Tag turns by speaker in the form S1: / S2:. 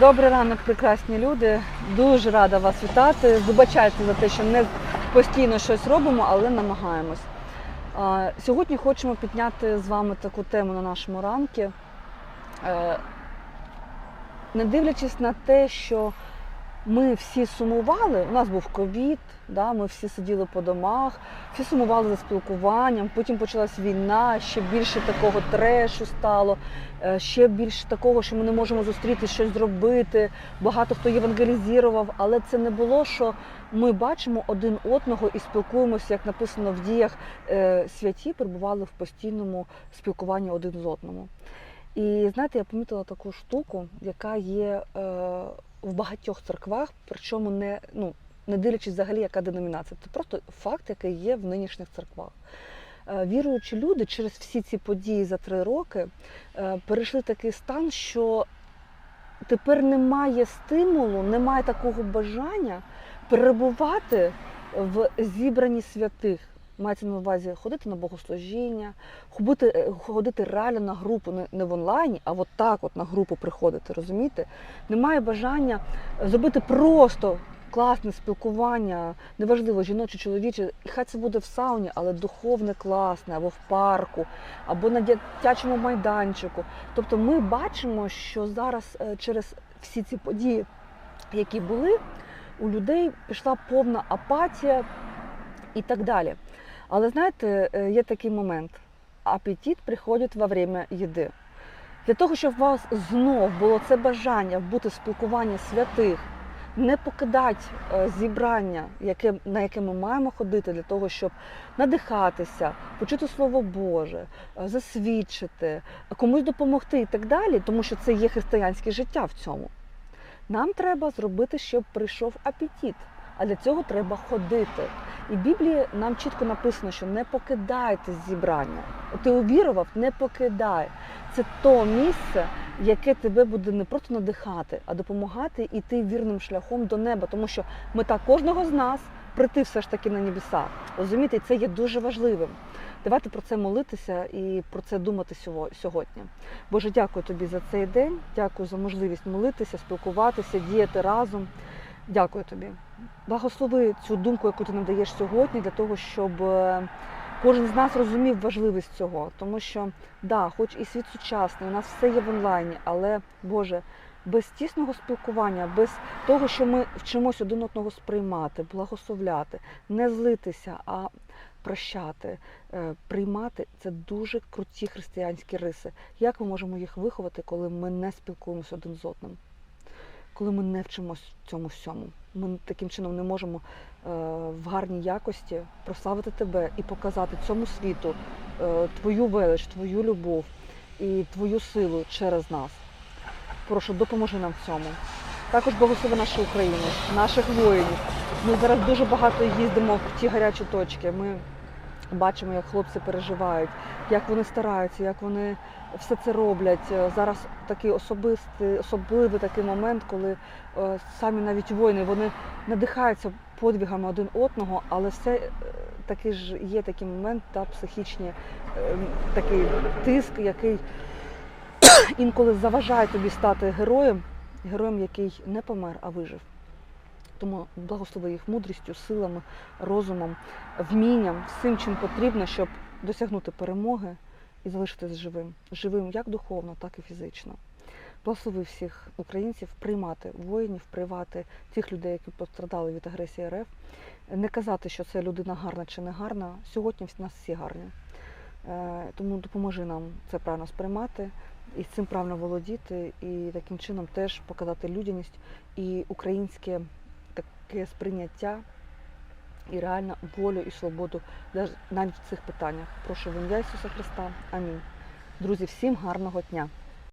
S1: Добрий ранок, прекрасні люди. Дуже рада вас вітати. Вибачайте за те, що не постійно щось робимо, але намагаємось. Сьогодні хочемо підняти з вами таку тему на нашому ранку. Е, Не дивлячись на те, що ми всі сумували, у нас був ковід, да, ми всі сиділи по домах, всі сумували за спілкуванням, потім почалась війна, ще більше такого трешу стало, е, ще більше такого, що ми не можемо зустріти щось зробити. Багато хто євангелізував, але це не було, що ми бачимо один одного і спілкуємося, як написано в діях, е, святі перебували в постійному спілкуванні один з одному. І знаєте, я помітила таку штуку, яка є е, в багатьох церквах, причому не, ну, не дивлячись взагалі, яка деномінація. Це просто факт, який є в нинішніх церквах. Е, Віруючі люди через всі ці події за три роки е, перейшли такий стан, що тепер немає стимулу, немає такого бажання перебувати в зібранні святих. Мається на увазі ходити на богослужіння, ходити, е, ходити реально на групу, не, в онлайні, а от так от на групу приходити, розумієте? Немає бажання зробити просто класне спілкування, неважливо, жіноче, чоловіче, і хай це буде в сауні, але духовне класне, або в парку, або на дитячому майданчику. Тобто ми бачимо, що зараз е, через всі ці події, які були, у людей пішла повна апатія і так далі. Але знаєте, е, є такий момент. Апетит приходить во время їди. Для того, щоб у вас знов було це бажання бути в спілкуванні святих, не покидати е, зібрання, яке, на яке ми маємо ходити для того, щоб надихатися, почути Слово Боже, е, засвідчити, комусь допомогти і так далі, тому що це є християнське життя в цьому. Нам треба зробити, щоб прийшов апетит. А для цього треба ходити. І в Біблії нам чітко написано, що не покидайте зібрання. Ти увірував, не покидай. Це то місце, яке тебе буде не просто надихати, а допомагати йти вірним шляхом до неба. Тому що мета кожного з нас прийти все ж таки на небеса. Розумієте, це є дуже важливим. Давайте про це молитися і про це думати сьогодні. Боже, дякую тобі за цей день. Дякую за можливість молитися, спілкуватися, діяти разом. Дякую тобі. Благослови цю думку, яку ти нам даєш сьогодні, для того, щоб е, кожен з нас розумів важливість цього. Тому що, да, хоч і світ сучасний, у нас все є в онлайні, але Боже, без тісного спілкування, без того, що ми вчимося один одного сприймати, благословляти, не злитися, а прощати, е, приймати це дуже круті християнські риси. Як ми можемо їх виховати, коли ми не спілкуємося один з одним? Коли ми не вчимося цьому всьому. Ми таким чином не можемо е, в гарній якості прославити тебе і показати цьому світу е, твою велич, твою любов і твою силу через нас. Прошу, допоможи нам в цьому. Також благослови нашу Україну, наших воїнів. Ми зараз дуже багато їздимо в ті гарячі точки. Ми бачимо, як хлопці переживають, як вони стараються, як вони все це роблять. Е, Зараз такий особистий, особливий такий момент, коли е, самі навіть воїни вони надихаються подвигами один одного, але все е, таки ж є такий момент, та психічний е, такий тиск, який інколи заважає тобі стати героєм, героєм, який не помер, а вижив. Тому благослови їх мудрістю, силами, розумом, вмінням, всім, чим потрібно, щоб досягнути перемоги і залишитись живим. Живим як духовно, так і фізично. Благослови всіх українців приймати воїнів, приймати тих людей, які пострадали від агресії РФ, не казати, що це людина гарна чи не гарна. Сьогодні в нас всі гарні. Е, Тому допоможи нам це правильно сприймати і цим правильно володіти, і таким чином теж показати людяність і українське таке сприйняття і реально волю і свободу навіть в цих питаннях. Прошу в ім'я Ісуса Христа. Амінь. Друзі, всім гарного дня!